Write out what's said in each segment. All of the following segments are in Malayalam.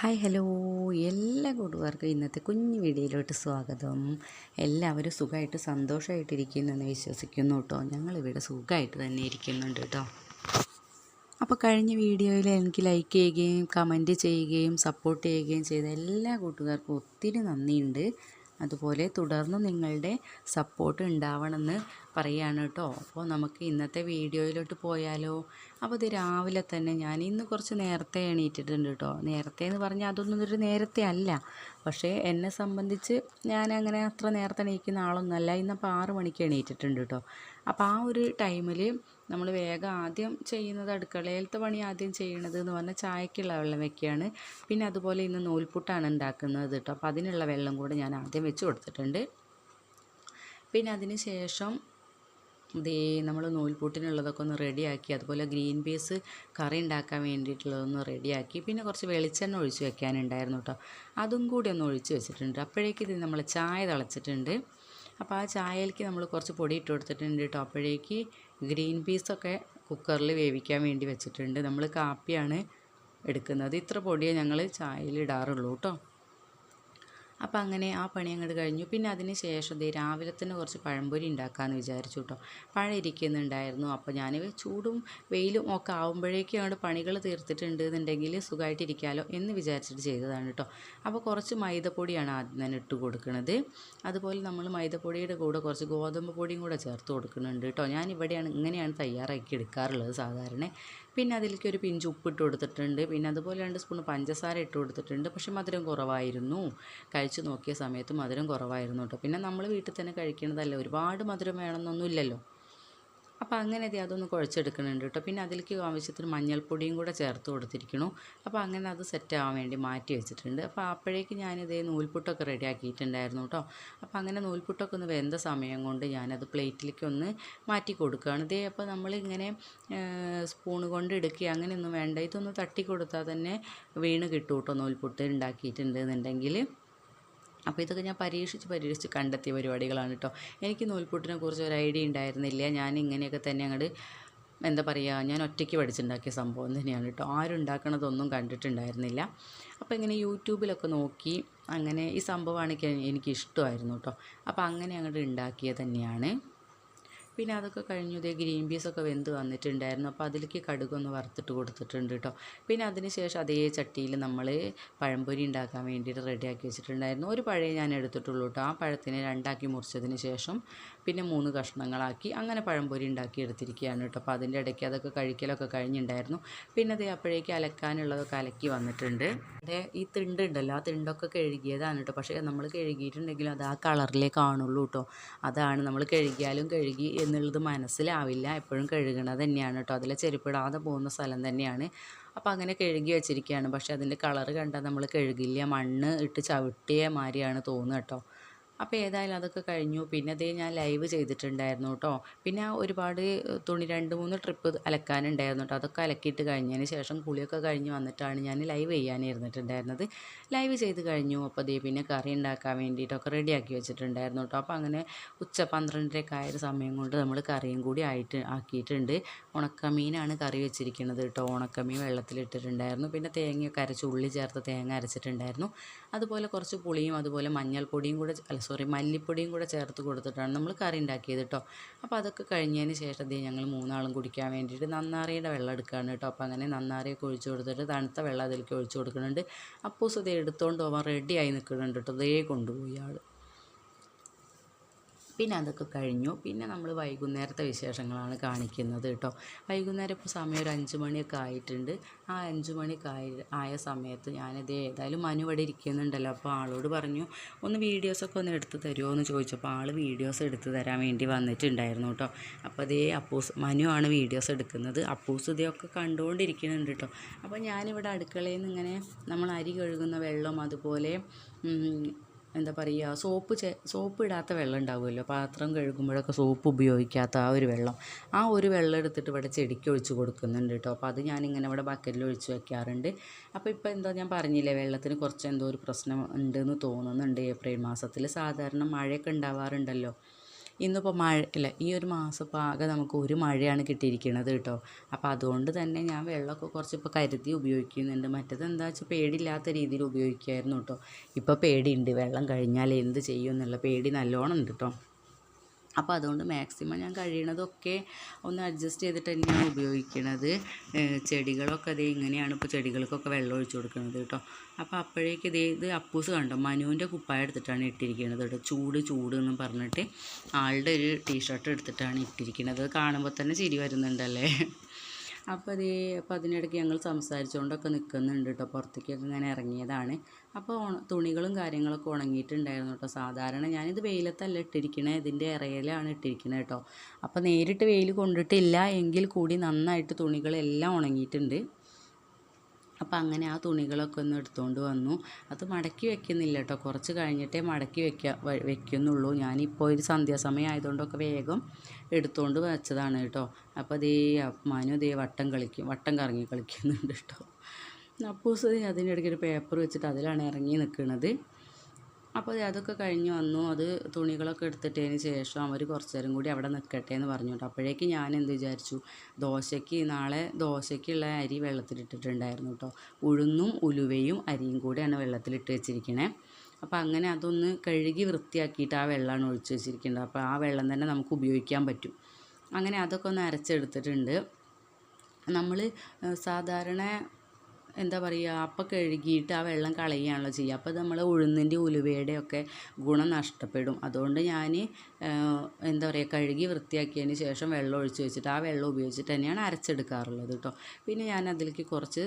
Hi hello. എല്ലാ കൂട്ടുകാർക്കും ഇന്നത്തെ കുഞ്ഞു വീഡിയോയിലോട്ട് സ്വാഗതം. എല്ലാവരും സുഖമായിട്ട് സന്തോഷമായിട്ടിരിക്കുന്നെന്ന് വിശ്വസിക്കുന്നു കേട്ടോ. ഞങ്ങളിവിടെ സുഖമായിട്ട് തന്നെ ഇരിക്കുന്നുണ്ട് കേട്ടോ. അപ്പോൾ കഴിഞ്ഞ വീഡിയോയിൽ എനിക്ക് ലൈക്ക് ചെയ്യുകയും കമന്റ് ചെയ്യുകയും സപ്പോർട്ട് ചെയ്യുകയും ചെയ്ത എല്ലാ കൂട്ടുകാർക്കും ഒത്തിരി നന്ദിയുണ്ട്. അതുപോലെ തുടർന്ന് നിങ്ങളുടെ സപ്പോർട്ട് ഉണ്ടാവണമെന്ന് പറയുകയാണ് കേട്ടോ അപ്പോൾ നമുക്ക് ഇന്നത്തെ വീഡിയോയിലോട്ട് പോയാലോ? അപ്പോൾ ഇത് രാവിലെ തന്നെ ഞാൻ ഇന്ന് കുറച്ച് നേരത്തെ എണീറ്റിട്ടുണ്ട് കേട്ടോ നേരത്തെ എന്ന് പറഞ്ഞാൽ അതൊന്നും ഒരു നേരത്തെ അല്ല. പക്ഷേ എന്നെ സംബന്ധിച്ച് ഞാൻ അങ്ങനെ അത്ര നേരത്തെ എണീക്കുന്ന ആളൊന്നുമല്ല. ഇന്നപ്പോൾ ആറ് മണിക്ക് എണീറ്റിട്ടുണ്ട് കേട്ടോ അപ്പോൾ ആ ഒരു ടൈമിൽ നമ്മൾ വേഗം ആദ്യം ചെയ്യുന്നത് അടുക്കളയിലത്തെ പണി ആദ്യം ചെയ്യണത് എന്ന് പറഞ്ഞാൽ ചായക്കുള്ള വെള്ളം വെക്കുകയാണ് പിന്നെ അതുപോലെ ഇന്ന് നൂൽപുട്ടാണ് ഉണ്ടാക്കുന്നത് കേട്ടോ അപ്പോൾ അതിനുള്ള വെള്ളം കൂടെ ഞാൻ ആദ്യം വെച്ച് കൊടുത്തിട്ടുണ്ട്. പിന്നെ അതിന് ശേഷം ദേ നമ്മൾ നൂൽപൂട്ടിനുള്ളതൊക്കെ ഒന്ന് റെഡിയാക്കി അതുപോലെ ഗ്രീൻ പീസ് കറി ഉണ്ടാക്കാൻ വേണ്ടിയിട്ടുള്ളതൊന്ന് റെഡിയാക്കി പിന്നെ കുറച്ച് വെളിച്ചെണ്ണ ഒഴിച്ച് വെക്കാനുണ്ടായിരുന്നു കേട്ടോ അതും കൂടി ഒന്ന് ഒഴിച്ച് വെച്ചിട്ടുണ്ട്. അപ്പോഴേക്കും ഇത് നമ്മൾ ചായ തിളച്ചിട്ടുണ്ട്. അപ്പോൾ ആ ചായയിലേക്ക് നമ്മൾ കുറച്ച് പൊടി ഇട്ട് കൊടുത്തിട്ടുണ്ട് കേട്ടോ അപ്പോഴേക്ക് ഗ്രീൻ പീസൊക്കെ കുക്കറിൽ വേവിക്കാൻ വേണ്ടി വെച്ചിട്ടുണ്ട്. നമ്മൾ കാപ്പിയാണ് എടുക്കുന്നത്. ഇത്ര പൊടിയേ ഞങ്ങൾ ചായയിൽ ഇടാറുള്ളൂ കേട്ടോ അപ്പോൾ അങ്ങനെ ആ പണി അങ്ങോട്ട് കഴിഞ്ഞു. പിന്നെ അതിന് ശേഷം ദേ രാവിലെ തന്നെ കുറച്ച് പഴംപൊരി ഉണ്ടാക്കാമെന്ന് വിചാരിച്ചു കേട്ടോ പഴം ഇരിക്കുന്നുണ്ടായിരുന്നു. അപ്പോൾ ഞാൻ ചൂടും വെയിലും ഒക്കെ ആകുമ്പോഴേക്കും അങ്ങോട്ട് പണികൾ തീർത്തിട്ടുണ്ട് എന്നുണ്ടെങ്കിൽ സുഖമായിട്ടിരിക്കാമല്ലോ എന്ന് വിചാരിച്ചിട്ട് ചെയ്തതാണ് കേട്ടോ അപ്പോൾ കുറച്ച് മൈദപ്പൊടിയാണ് ആദ്യം തന്നെ ഇട്ട് കൊടുക്കുന്നത് അതുപോലെ നമ്മൾ മൈദപ്പൊടിയുടെ കൂടെ കുറച്ച് ഗോതമ്പ് പൊടിയും കൂടെ ചേർത്ത് കൊടുക്കുന്നുണ്ട് കേട്ടോ ഞാനിവിടെയാണ് ഇങ്ങനെയാണ് തയ്യാറാക്കി എടുക്കാറുള്ളത് സാധാരണ. പിന്നെ അതിലേക്ക് ഒരു പിഞ്ച് ഉപ്പിട്ട് കൊടുത്തിട്ടുണ്ട്. പിന്നെ അതുപോലെ രണ്ട് സ്പൂൺ പഞ്ചസാര ഇട്ട് കൊടുത്തിട്ടുണ്ട്. പക്ഷേ മധുരം കുറവായിരുന്നു. കഴിച്ച് നോക്കിയ സമയത്ത് മധുരം കുറവായിരുന്നു കേട്ടോ. പിന്നെ നമ്മൾ വീട്ടിൽ തന്നെ കഴിക്കുന്നതല്ല. ഒരുപാട് മധുരം വേണമെന്നൊന്നുമില്ലല്ലോ. അപ്പോൾ അങ്ങനെ ദേ അതൊന്ന് കുഴച്ചെടുക്കുന്നുണ്ട് കേട്ടോ പിന്നെ അതിലേക്ക് ആവശ്യത്തിന് മഞ്ഞൾപ്പൊടിയും കൂടെ ചേർത്ത് കൊടുത്തിരിക്കണു. അപ്പോൾ അങ്ങനെ അത് സെറ്റ് ആവാൻ വേണ്ടി മാറ്റി വെച്ചിട്ടുണ്ട്. അപ്പോൾ അപ്പോഴേക്ക് ഞാനിതേ നൂൽപുട്ടൊക്കെ റെഡി ആക്കിയിട്ടുണ്ടായിരുന്നു കേട്ടോ അപ്പോൾ അങ്ങനെ നൂൽപുട്ടൊക്കെ ഒന്ന് വെന്ത സമയം കൊണ്ട് ഞാനത് പ്ലേറ്റിലേക്ക് ഒന്ന് മാറ്റി കൊടുക്കുകയാണ് ഇതേ അപ്പോൾ നമ്മളിങ്ങനെ സ്പൂൺ കൊണ്ട് എടുക്കുക അങ്ങനെയൊന്നും വേണ്ട. ഇതൊന്ന് തട്ടി കൊടുത്താൽ തന്നെ വീണ് കിട്ടും കേട്ടോ നൂൽപുട്ട് ഉണ്ടാക്കിയിട്ടുണ്ട് എന്നുണ്ടെങ്കിൽ അപ്പോൾ ഇതൊക്കെ ഞാൻ പരീക്ഷിച്ച് പരീക്ഷിച്ച് കണ്ടെത്തിയ പരിപാടികളാണ് കേട്ടോ. എനിക്ക് നൂൽപുട്ടിനെ കുറിച്ച് ഒരു ഐഡിയ ഉണ്ടായിരുന്നില്ല. ഞാൻ ഇങ്ങനെയൊക്കെ തന്നെ അങ്ങോട്ട് എന്താ പറയുക ഞാൻ ഒറ്റയ്ക്ക് പഠിച്ചുണ്ടാക്കിയ സംഭവം തന്നെയാണ് കേട്ടോ. ആരും ഉണ്ടാക്കണതൊന്നും കണ്ടിട്ടുണ്ടായിരുന്നില്ല. അപ്പോൾ ഇങ്ങനെ യൂട്യൂബിലൊക്കെ നോക്കി അങ്ങനെ ഈ സംഭവമാണ് എനിക്ക് ഇഷ്ടമായിരുന്നു കേട്ടോ. അപ്പോൾ അങ്ങനെ അങ്ങോട്ട് ഉണ്ടാക്കിയത് തന്നെയാണ്. പിന്നെ അതൊക്കെ കഴിഞ്ഞു. ഇതേ ഗ്രീൻ പീസൊക്കെ വെന്ത് വന്നിട്ടുണ്ടായിരുന്നു. അപ്പോൾ അതിലേക്ക് കടുകൊന്ന് വറുത്തിട്ട് കൊടുത്തിട്ടുണ്ട് കേട്ടോ പിന്നെ അതിന് ശേഷം അതേ ചട്ടിയിൽ നമ്മൾ പഴംപൊരി ഉണ്ടാക്കാൻ വേണ്ടിയിട്ട് റെഡിയാക്കി വെച്ചിട്ടുണ്ടായിരുന്നു. ഒരു പഴം ഞാൻ എടുത്തിട്ടുള്ളൂ കേട്ടോ ആ പഴത്തിനെ രണ്ടാക്കി മുറിച്ചതിന് ശേഷം പിന്നെ മൂന്ന് കഷ്ണങ്ങളാക്കി അങ്ങനെ പഴംപൊരി ഉണ്ടാക്കി എടുത്തിരിക്കുകയാണ് കേട്ടോ. അപ്പോൾ അതിന്റെ ഇടയ്ക്ക് അതൊക്കെ കഴിക്കലൊക്കെ കഴിഞ്ഞിട്ടുണ്ടായിരുന്നു പിന്നെ അതേ അപ്പോഴേക്ക് അലക്കാനുള്ളതൊക്കെ അലക്കി വന്നിട്ടുണ്ട്. അതേ ഈ തിണ്ട് ഉണ്ടല്ലോ ആ തിണ്ടൊക്കെ കഴുകിയതാണ് കേട്ടോ. പക്ഷേ നമ്മൾ കഴുകിയിട്ടുണ്ടെങ്കിലും അത് ആ കളറിലേ കാണുള്ളൂ കേട്ടോ. അതാണ് നമ്മൾ കഴുകിയാലും കഴുകി എന്നുള്ളത് മനസ്സിലാവില്ല. എപ്പോഴും കഴുകണത് തന്നെയാണ് കേട്ടോ. അതിലെ ചെരുപ്പിടാതെ പോകുന്ന സ്ഥലം തന്നെയാണ്. അപ്പോൾ അങ്ങനെ കഴുകി വെച്ചിരിക്കുകയാണ്. പക്ഷേ അതിന്റെ കളറ് കണ്ടാൽ നമ്മൾ കഴുകില്ല. മണ്ണ് ഇട്ട് ചവിട്ടിയ മാതിരിയാണ് തോന്നുക കേട്ടോ. അപ്പോൾ ഏതായാലും അതൊക്കെ കഴിഞ്ഞു. പിന്നെ അതേ ഞാൻ ലൈവ് ചെയ്തിട്ടുണ്ടായിരുന്നു കേട്ടോ പിന്നെ ഒരുപാട് തുണി രണ്ട് മൂന്ന് ട്രിപ്പ് അലക്കാനുണ്ടായിരുന്നു കേട്ടോ അതൊക്കെ അലക്കിയിട്ട് കഴിഞ്ഞതിന് ശേഷം കുളിയൊക്കെ കഴിഞ്ഞ് വന്നിട്ടാണ് ഞാൻ ലൈവ് ചെയ്യാനിരുന്നിട്ടുണ്ടായിരുന്നത്. ലൈവ് ചെയ്ത് കഴിഞ്ഞു. അപ്പോൾ അതേ പിന്നെ കറി ഉണ്ടാക്കാൻ വേണ്ടിയിട്ടൊക്കെ റെഡിയാക്കി വെച്ചിട്ടുണ്ടായിരുന്നു കേട്ടോ അപ്പോൾ അങ്ങനെ ഉച്ച പന്ത്രണ്ടരയൊക്കെ ആയ സമയം കൊണ്ട് നമ്മൾ കറിയും കൂടി ആയിട്ട് ആക്കിയിട്ടുണ്ട്. ഉണക്കമീനാണ് കറി വെച്ചിരിക്കുന്നത് കേട്ടോ ഉണക്കമീൻ വെള്ളത്തിലിട്ടിട്ടുണ്ടായിരുന്നു. പിന്നെ തേങ്ങയൊക്കെ അരച്ച് ഉള്ളി ചേർത്ത് തേങ്ങ അരച്ചിട്ടുണ്ടായിരുന്നു. അതുപോലെ കുറച്ച് പുളിയും അതുപോലെ മഞ്ഞൾപ്പൊടിയും കൂടെ സോറി മല്ലിപ്പൊടിയും കൂടെ ചേർത്ത് കൊടുത്തിട്ടാണ് നമ്മൾ കറി ഉണ്ടാക്കിയത് കേട്ടോ അപ്പോൾ അതൊക്കെ കഴിഞ്ഞതിന് ശേഷം ദേ ഞങ്ങൾ മൂന്നാളും കുടിക്കാൻ വേണ്ടിയിട്ട് നന്നാറിയുടെ വെള്ളം എടുക്കുകയാണ് കേട്ടോ അപ്പോൾ അങ്ങനെ നന്നാറിയൊക്കെ ഒഴിച്ചു കൊടുത്തിട്ട് തണുത്ത വെള്ളം അതിലേക്ക് ഒഴിച്ചു കൊടുക്കുന്നുണ്ട്. അപ്പൂസ് ദേ എടുത്തുകൊണ്ട് പോകാൻ റെഡിയായി നിൽക്കുന്നുണ്ട് കേട്ടോ ദേ കൊണ്ടുപോയി ആൾ പിന്നെ അതൊക്കെ കഴിഞ്ഞു. പിന്നെ നമ്മൾ വൈകുന്നേരത്തെ വിശേഷങ്ങളാണ് കാണിക്കുന്നത് കേട്ടോ. വൈകുന്നേരം ഇപ്പോൾ സമയം ഒരു അഞ്ച് മണിയൊക്കെ ആയിട്ടുണ്ട്. ആ അഞ്ച് മണിയൊക്കെ ആയി ആയ സമയത്ത് ഞാനിത് ഏതായാലും മനു ഇവിടെ ഇരിക്കുന്നുണ്ടല്ലോ. അപ്പോൾ ആളോട് പറഞ്ഞു ഒന്ന് വീഡിയോസൊക്കെ ഒന്ന് എടുത്ത് തരുമോ എന്ന് ചോദിച്ചപ്പോൾ ആൾ വീഡിയോസ് എടുത്ത് തരാൻ വേണ്ടി വന്നിട്ടുണ്ടായിരുന്നു കേട്ടോ. അപ്പോൾ അതേ അപ്പൂസ് മനു ആണ് വീഡിയോസ് എടുക്കുന്നത്. അപ്പൂസ് ഇതൊക്കെ കണ്ടുകൊണ്ടിരിക്കുന്നുണ്ട് കേട്ടോ. അപ്പോൾ ഞാനിവിടെ അടുക്കളയിൽ നിന്ന് ഇങ്ങനെ നമ്മൾ അരി കഴുകുന്ന വെള്ളം അതുപോലെ എന്താ പറയുക സോപ്പ് ചെ സോപ്പ് ഇടാത്ത വെള്ളം ഉണ്ടാവുമല്ലോ. പാത്രം കഴുകുമ്പോഴൊക്കെ സോപ്പ് ഉപയോഗിക്കാത്ത ആ ഒരു വെള്ളം. ആ ഒരു വെള്ളം എടുത്തിട്ട് ഇവിടെ ചെടിക്ക് ഒഴിച്ച് കൊടുക്കുന്നുണ്ട് കേട്ടോ. അപ്പോൾ അത് ഞാനിങ്ങനെ ഇവിടെ ബക്കറ്റിൽ ഒഴിച്ച് വെക്കാറുണ്ട്. അപ്പോൾ ഇപ്പോൾ എന്താ ഞാൻ പറഞ്ഞില്ലേ വെള്ളത്തിന് കുറച്ച് എന്തോ ഒരു പ്രശ്നം ഉണ്ടെന്ന് തോന്നുന്നുണ്ട് ഏപ്രിൽ മാസത്തിൽ. സാധാരണ മഴയൊക്കെ ഉണ്ടാവാറുണ്ടല്ലോ. ഇന്നിപ്പോൾ മഴ ഇല്ല ഈ ഒരു മാസം ഇപ്പോൾ ആകെ നമുക്ക് ഒരു മഴയാണ് കിട്ടിയിരിക്കുന്നത് കേട്ടോ. അപ്പോൾ അതുകൊണ്ട് തന്നെ ഞാൻ വെള്ളമൊക്കെ കുറച്ച് ഇപ്പോൾ കരുതി ഉപയോഗിക്കുന്നുണ്ട്. മറ്റേത് എന്താ വെച്ചാൽ പേടിയില്ലാത്ത രീതിയിൽ ഉപയോഗിക്കുമായിരുന്നു കേട്ടോ. ഇപ്പോൾ പേടിയുണ്ട്. വെള്ളം കഴിഞ്ഞാൽ എന്ത് ചെയ്യും എന്നുള്ള പേടി നല്ലോണം ഉണ്ട് കേട്ടോ. അപ്പോൾ അതുകൊണ്ട് മാക്സിമം ഞാൻ കഴിയണതൊക്കെ ഒന്ന് അഡ്ജസ്റ്റ് ചെയ്തിട്ട് തന്നെയാണ് ഉപയോഗിക്കണത് ചെടികളൊക്കെ അതേ ഇങ്ങനെയാണ് ഇപ്പോൾ ചെടികൾക്കൊക്കെ വെള്ളം ഒഴിച്ചു കൊടുക്കുന്നത് കേട്ടോ. അപ്പോൾ അപ്പോഴേക്ക് ഇതേ ഇത് അപ്പൂസ് കണ്ടോ? മനുവിന്റെ കുപ്പായ എടുത്തിട്ടാണ് ഇട്ടിരിക്കുന്നത് കേട്ടോ. ചൂട് ചൂട് എന്ന് പറഞ്ഞിട്ട് ആളുടെ ഒരു ടീഷർട്ട് എടുത്തിട്ടാണ് ഇട്ടിരിക്കുന്നത് കാണുമ്പോൾ തന്നെ ചിരി വരുന്നുണ്ടല്ലേ? അപ്പോൾ അതേ അപ്പോൾ അതിനിടയ്ക്ക് ഞങ്ങൾ സംസാരിച്ചുകൊണ്ടൊക്കെ നിൽക്കുന്നുണ്ട് കേട്ടോ പുറത്തേക്കൊക്കെ ഇങ്ങനെ ഇറങ്ങിയതാണ്. അപ്പോൾ തുണികളും കാര്യങ്ങളൊക്കെ ഉണങ്ങിയിട്ടുണ്ടായിരുന്നു കേട്ടോ സാധാരണ ഞാനിത് വെയിലത്തല്ല ഇട്ടിരിക്കണേ ഇതിന്റെ ഇറയിലാണ് ഇട്ടിരിക്കണത് കേട്ടോ അപ്പോൾ നേരിട്ട് വെയിൽ കൊണ്ടിട്ടില്ല എങ്കിൽ കൂടി നന്നായിട്ട് തുണികളെല്ലാം ഉണങ്ങിയിട്ടുണ്ട്. അപ്പം അങ്ങനെ ആ തുണികളൊക്കെ ഒന്ന് എടുത്തുകൊണ്ട് വന്നു. അത് മടക്കി വെക്കുന്നില്ല കേട്ടോ കുറച്ച് കഴിഞ്ഞിട്ടേ മടക്കി വെക്ക വെക്കുന്നുള്ളൂ. ഞാനിപ്പോൾ ഒരു സന്ധ്യാസമയം ആയതുകൊണ്ടൊക്കെ വേഗം എടുത്തുകൊണ്ട് വെച്ചതാണ് കേട്ടോ അപ്പോൾ ദേ മനു ദേ വട്ടം കളിക്കും വട്ടം കറങ്ങി കളിക്കുന്നുണ്ട് കേട്ടോ അപ്പൂസ് അതിനിടയ്ക്ക് ഒരു പേപ്പർ വെച്ചിട്ട് അതിലാണ് ഇറങ്ങി നിൽക്കുന്നത് അപ്പോൾ അതൊക്കെ കഴിഞ്ഞ് വന്നു. അത് തുണികളൊക്കെ എടുത്തിട്ടതിന് ശേഷം അവർ കുറച്ച് നേരം കൂടി അവിടെ നിൽക്കട്ടെ എന്ന് പറഞ്ഞു കേട്ടോ. അപ്പോഴേക്ക് ഞാൻ എന്ത് വിചാരിച്ചു? ദോശയ്ക്ക് നാളെ ദോശയ്ക്കുള്ള അരി വെള്ളത്തിലിട്ടിട്ടുണ്ടായിരുന്നു കേട്ടോ. ഉഴുന്നും ഉലുവയും അരിയും കൂടിയാണ് വെള്ളത്തിലിട്ട് വെച്ചിരിക്കണേ. അപ്പോൾ അങ്ങനെ അതൊന്ന് കഴുകി വൃത്തിയാക്കിയിട്ട് ആ വെള്ളമാണ് ഒഴിച്ച് വെച്ചിരിക്കേണ്ടത്. അപ്പോൾ ആ വെള്ളം തന്നെ നമുക്ക് ഉപയോഗിക്കാൻ പറ്റും. അങ്ങനെ അതൊക്കെ ഒന്ന് അരച്ചെടുത്തിട്ടുണ്ട്. നമ്മൾ സാധാരണ എന്താ പറയുക അപ്പം കഴുകിയിട്ട് ആ വെള്ളം കളയുകയാണല്ലോ ചെയ്യുക. അപ്പോൾ നമ്മൾ ഉഴുന്നിന്റെ ഉലുവയുടെ ഒക്കെ ഗുണം നഷ്ടപ്പെടും. അതുകൊണ്ട് ഞാൻ എന്താ പറയുക കഴുകി വൃത്തിയാക്കിയതിന് ശേഷം വെള്ളം ഒഴിച്ച് വെച്ചിട്ട് ആ വെള്ളം ഉപയോഗിച്ചിട്ട് തന്നെയാണ് അരച്ചെടുക്കാറുള്ളത് കേട്ടോ. പിന്നെ ഞാൻ അതിലേക്ക് കുറച്ച്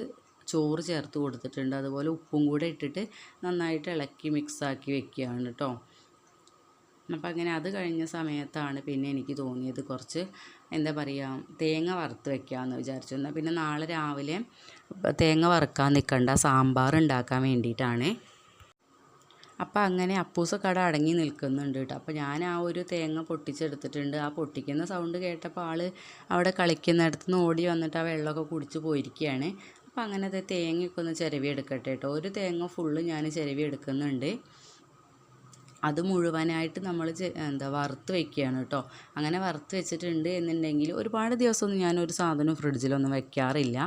ചോറ് ചേർത്ത് കൊടുത്തിട്ടുണ്ട്. അതുപോലെ ഉപ്പും കൂടെ ഇട്ടിട്ട് നന്നായിട്ട് ഇളക്കി മിക്സാക്കി വെക്കുകയാണ് കേട്ടോ. അപ്പം അങ്ങനെ അത് കഴിഞ്ഞ സമയത്താണ് പിന്നെ എനിക്ക് തോന്നിയത് കുറച്ച് എന്താ പറയുക തേങ്ങ വറുത്ത് വെക്കാമെന്ന് വിചാരിച്ചു. എന്നാൽ പിന്നെ നാളെ രാവിലെ തേങ്ങ വറുക്കാൻ നിൽക്കണ്ട സാമ്പാർ ഉണ്ടാക്കാൻ വേണ്ടിയിട്ടാണ്. അപ്പം അങ്ങനെ അപ്പൂസ കട അടങ്ങി നിൽക്കുന്നുണ്ട് കേട്ടോ. അപ്പോൾ ഞാൻ ആ ഒരു തേങ്ങ പൊട്ടിച്ചെടുത്തിട്ടുണ്ട്. ആ പൊട്ടിക്കുന്ന സൗണ്ട് കേട്ടപ്പോൾ ആൾ അവിടെ കളിക്കുന്നിടത്ത് നിന്ന് ഓടി വന്നിട്ട് ആ വെള്ളമൊക്കെ കുടിച്ച് പോയിരിക്കുകയാണ്. അപ്പോൾ അങ്ങനത്തെ തേങ്ങയൊക്കെ ഒന്ന് ചിരവി എടുക്കട്ടെ കേട്ടോ. ഒരു തേങ്ങ ഫുള്ള് ഞാൻ ചിരവി എടുക്കുന്നുണ്ട് അത് മുഴുവനായിട്ട് നമ്മൾ എന്താ വറുത്ത് വെക്കുകയാണ് കേട്ടോ അങ്ങനെ വറുത്ത് വെച്ചിട്ടുണ്ട് എന്നുണ്ടെങ്കിൽ ഒരുപാട് ദിവസമൊന്നും ഞാനൊരു സാധനം ഫ്രിഡ്ജിലൊന്നും വെക്കാറില്ല.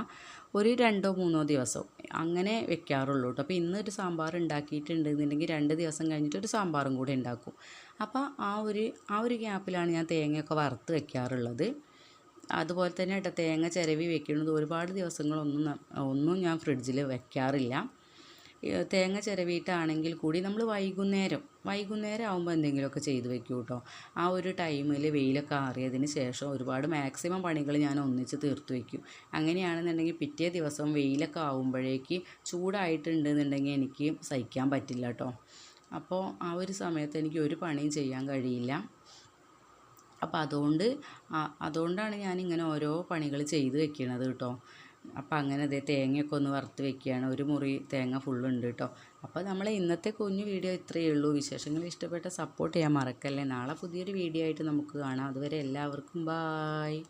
ഒരു രണ്ടോ മൂന്നോ ദിവസം അങ്ങനെ വെക്കാറുള്ളൂ കേട്ടോ അപ്പോൾ ഇന്നൊരു സാമ്പാർ ഉണ്ടാക്കിയിട്ടുണ്ട് എന്നുണ്ടെങ്കിൽ രണ്ട് ദിവസം കഴിഞ്ഞിട്ട് ഒരു സാമ്പാറും കൂടി ഉണ്ടാക്കും. അപ്പോൾ ആ ഒരു ആ ഒരു ഗ്യാപ്പിലാണ് ഞാൻ തേങ്ങയൊക്കെ വറുത്ത് വെക്കാറുള്ളത്. അതുപോലെ തന്നെ കേട്ടോ തേങ്ങ ചിരവി വെക്കുന്നത് ഒരുപാട് ദിവസങ്ങളൊന്നും ഒന്നും ഞാൻ ഫ്രിഡ്ജിൽ വെക്കാറില്ല. തേങ്ങ ചിരവിയിട്ടാണെങ്കിൽ കൂടി നമ്മൾ വൈകുന്നേരം വൈകുന്നേരം ആകുമ്പോൾ എന്തെങ്കിലുമൊക്കെ ചെയ്തു വെക്കും കേട്ടോ ആ ഒരു ടൈമിൽ വെയിലൊക്കെ ആറിയതിന് ശേഷം ഒരുപാട് മാക്സിമം പണികൾ ഞാൻ ഒന്നിച്ച് തീർത്ത് വയ്ക്കും അങ്ങനെയാണെന്നുണ്ടെങ്കിൽ പിറ്റേ ദിവസം വെയിലൊക്കെ ആകുമ്പോഴേക്ക് ചൂടായിട്ടുണ്ടെന്നുണ്ടെങ്കിൽ എനിക്ക് സഹിക്കാൻ പറ്റില്ല കേട്ടോ അപ്പോൾ ആ ഒരു സമയത്ത് എനിക്ക് ഒരു പണിയും ചെയ്യാൻ കഴിയില്ല. അപ്പോൾ അതുകൊണ്ട് അതുകൊണ്ടാണ് ഞാൻ ഇങ്ങനെ ഓരോ പണികൾ ചെയ്ത് വെക്കുന്നത് കേട്ടോ അപ്പോൾ അങ്ങനെ ദേ തേങ്ങയൊക്കെ ഒന്ന് വറുത്ത് വെക്കുകയാണ്. ഒരു മുറി തേങ്ങ ഫുള്ളുണ്ട് കേട്ടോ അപ്പോൾ നമ്മളെ ഇന്നത്തെ കുഞ്ഞു വീഡിയോ ഇത്രയേ ഉള്ളൂ. വിശേഷങ്ങൾ ഇഷ്ടപ്പെട്ട സപ്പോർട്ട് ചെയ്യാൻ മറക്കല്ലേ. നാളെ പുതിയൊരു വീഡിയോ ആയിട്ട് നമുക്ക് കാണാം. അതുവരെ എല്ലാവർക്കും ബായ്